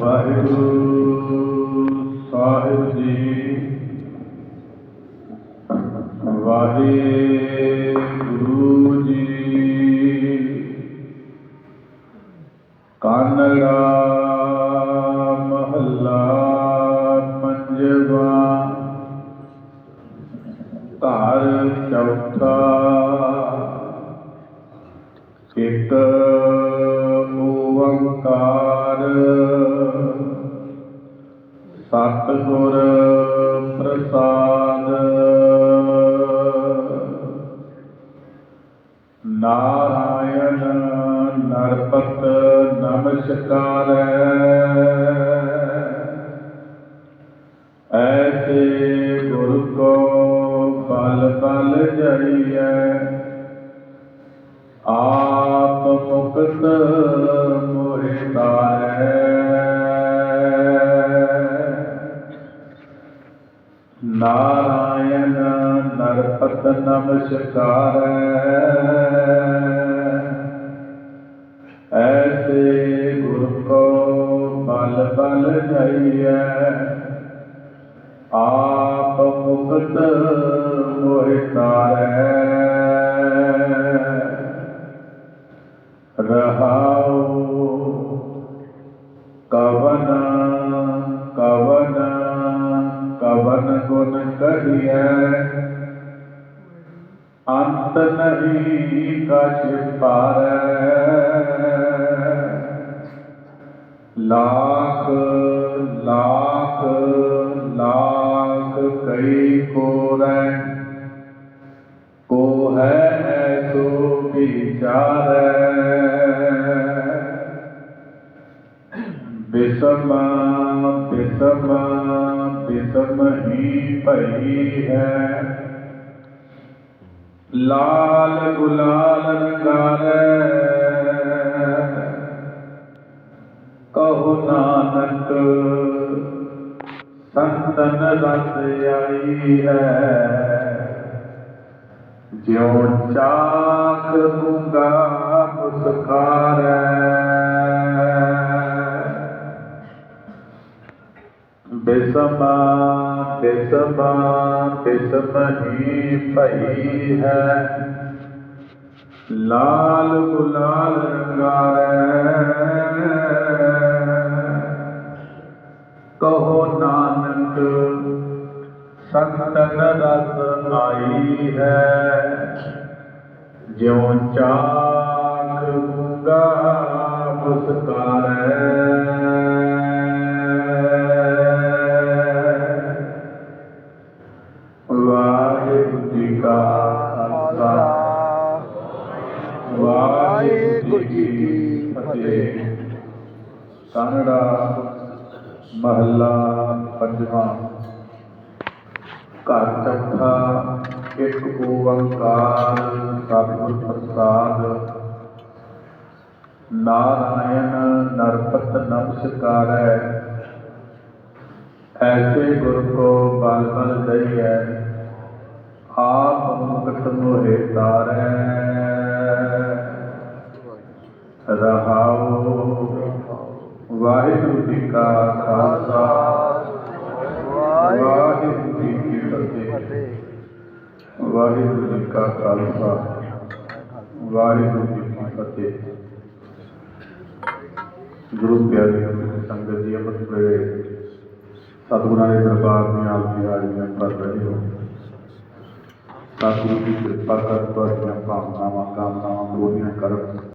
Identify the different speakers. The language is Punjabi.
Speaker 1: ਵਾਹਿਗੁਰੂ ਸਾਹਿਬ ਜੀ। ਵਾਹਿਗੁਰੂ ਸਤਿਗੁਰ ਪ੍ਰਸਾਦ। ਨਾਰਾਇਣ ਨਰਪਤ ਨਮਸਕਾਰੈ। ਐਸੇ ਗੁਰ ਕੋ ਬਲ ਬਲ ਜਈਐ ਆਪ ਮੁਕਤ ਨਾਰਾਇਣ ਨਰਪਤ ਨਮਸਕਾਰੈ ਐਸੇ ਗੁਰ ਕੋ ਬਲ ਬਲ ਜਈਐ। ਆਪ ਮੁਕਤ ਮੋਹਿ ਤਾਰੈ। ਰਹਾਉ گن کریا انت نہیں کچھ پار لاکھ لاکھ لاکھ کئی کو رہن کو ہے ایسو بیچار بسما بسم بسم ہی پہی ہے لال گلال رنگار کہو نانک سنتن رس آئی ہے جو چاک گنگا مسکار ہے ਬਿਸਮਾ ਬਿਸਮਾ ਬਿਸਮ ਭਈ ਹੈ। ਲਾਲ ਗੁਲਾਲ ਰੰਗਾਰੈ। ਕਹੋ ਨਾਨਕ, ਸੰਤਨ ਰਸ ਆਈ ਹੈ। ਜਿਉ ਚਾਖ ਵਾਹਿਗੁਰੂ ਜੀ, ਕੀ ਫਤਿਹ। ਕਾਨੜਾ ਮਹੱਲਾ ਪੰਜਵਾਂ। ਘਰ ਚੌਥਾ, ਇੱਕ ਓੰਕਾਰ ਸਤਿਗੁਰ ਪ੍ਰਸਾਦ। ਨਾਰਾਇਣ ਨਰਪਤ ਨਮਸਕਾਰੈ ਐਸੇ ਗੁਰ ਕੋ ਬਲ ਬਲ ਦਈਐ ਆਪ ਮੁਕਤ ਮੋਹਿ ਤਾਰੈ। جی کا دربار میں آپ کی حاضریاں کر رہے ہو ساتھ کی کرپا کر پر کامناواں کامناواں